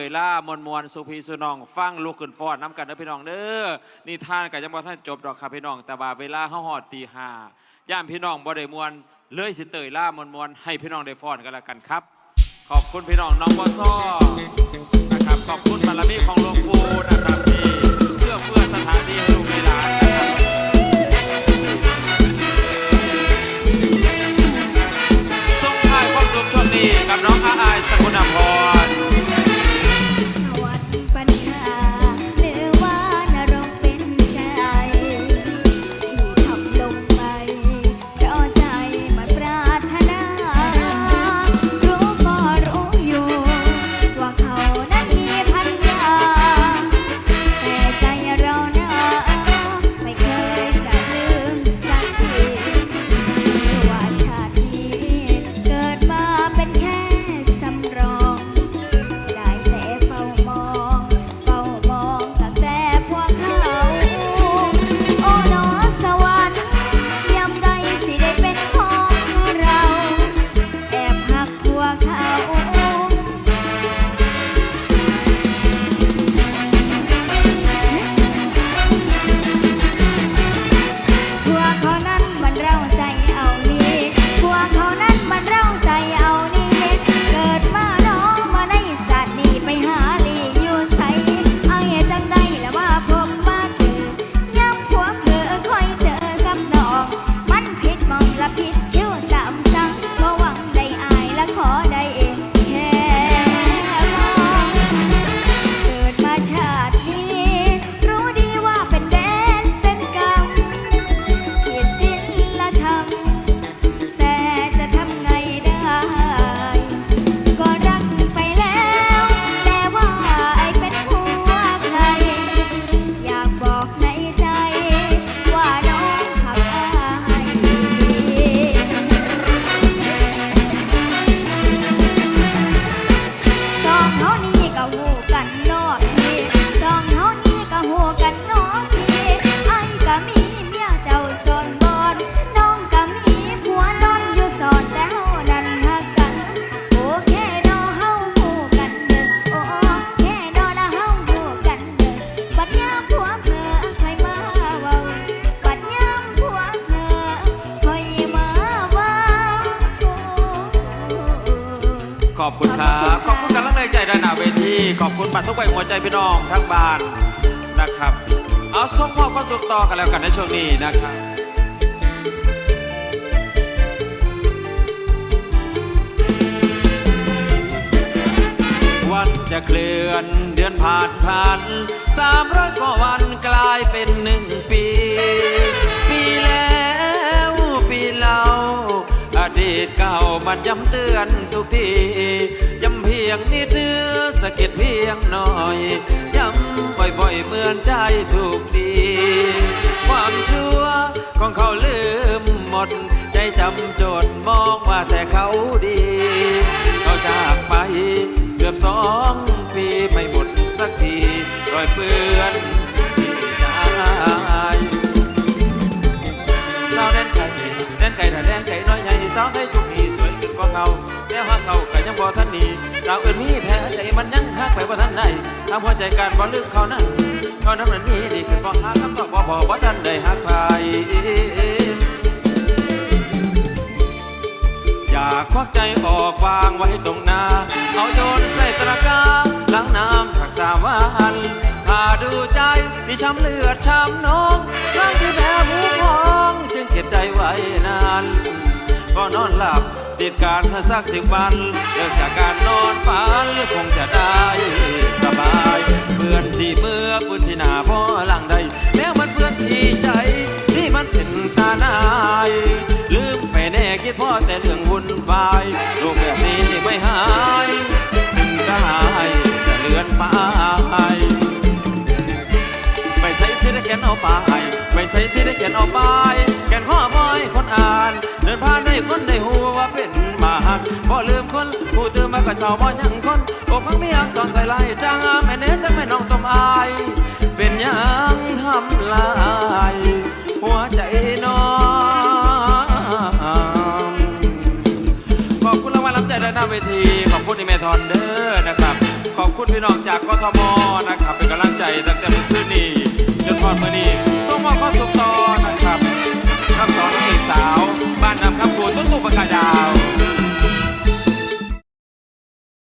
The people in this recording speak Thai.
เวลามวลมวลสุพีสุนอง ฟังลูกขึ้นฟอดน้ำกันเด้อพี่น้องเด้อนี่ท่านกับจังหวัดท่านจบดอกครับพี่น้อง แต่ว่าเวลาเฮาหอดตีห้าย่ามพี่น้องบ่ได้มวลเลยสิเตยล่ามวลมวลให้พี่น้องได้ฟอนกันละกันครับ ขอบคุณพี่น้องน้องบอซ้อนะครับขอบคุณบารมีของหลวงปู่นะครับที่เพื่อเพื่อสถานีให้ลูก อบคุณครับ ขอบคุณกำลังใจด้านหน้าเวทีขอบคุณบัตรทุกใบหัวใจพี่น้องทั้งบ้านนะครับ เอาส่งมอบความสุขต่อกันแล้วกันในช่วงนี้นะครับวันจะเคลื่อนเดือนผ่านผ่านสามร้อยกว่าวันกลายเป็นหนึ่งปี เก่ามันย้ำเตือนทุกทีย้ำเพียงนิดเนื้อสะกิดเพียงหน่อย ย้ำบ่อยๆเหมือนใจถูกดี ความชั่วของเขาลืมหมด ใจจำจดมองว่าแต่เขาดี เขาจากไปเกือบสองปีไม่หมดสักทีรอยเปื้อนใจสาแดนไก่แดนไก่ถ้าแดนไก่น้อยใหญ่สาวไทยจุก ยังบ่ทันดีสาวอื่นมีแท้ใจมันยังหักไปบ่ทันได้ทำหัวใจการบ่ลืมเขานั้นเขานั้นมันมีดีขึ้นบ่หาคำตอบบ่พอบ่ทันได้หักใครอยากควักใจออกวางไว้ตรงหน้าเอาโยนใส่ตะกร้าล้างน้ำสักสาวันพาดูใจที่ช้ำเลือดช้ำน้องครั้งที่แพ้ผู้พองจึงเก็บใจไว้นานก็นอนหลับ ติดการสักสิบวันเลิกจากการนอนฝันคงจะได้สบายเปื่อนที่เมื่อปืนที่หน้าพ่อหลังใดแล้วมันเปื่อนที่ใจที่มันเป็นตาหนายลืมไปแน่คิดพ่อแต่เรื่องวุ่นวายโรคแบบนี้ไม่หายถึงกายจะเลือนไปไปใส่ที่ได้แกนเอาไป ตื่ากระเช้าบ่ยังคนอกพังมีอักษรใส่ลายจางแม่เน้จังแม่น้องต้มอาย เป็นยังทำลาย หัวใจน้องขอบคุณรางวัลน้ำใจและหน้าเวที ขอบคุณอีเมทอนเดอร์นะครับ ขอบคุณคุณพี่น้องจากกทมนะครับ เป็นกำลังใจตั้งแต่เมื่อคืนนี้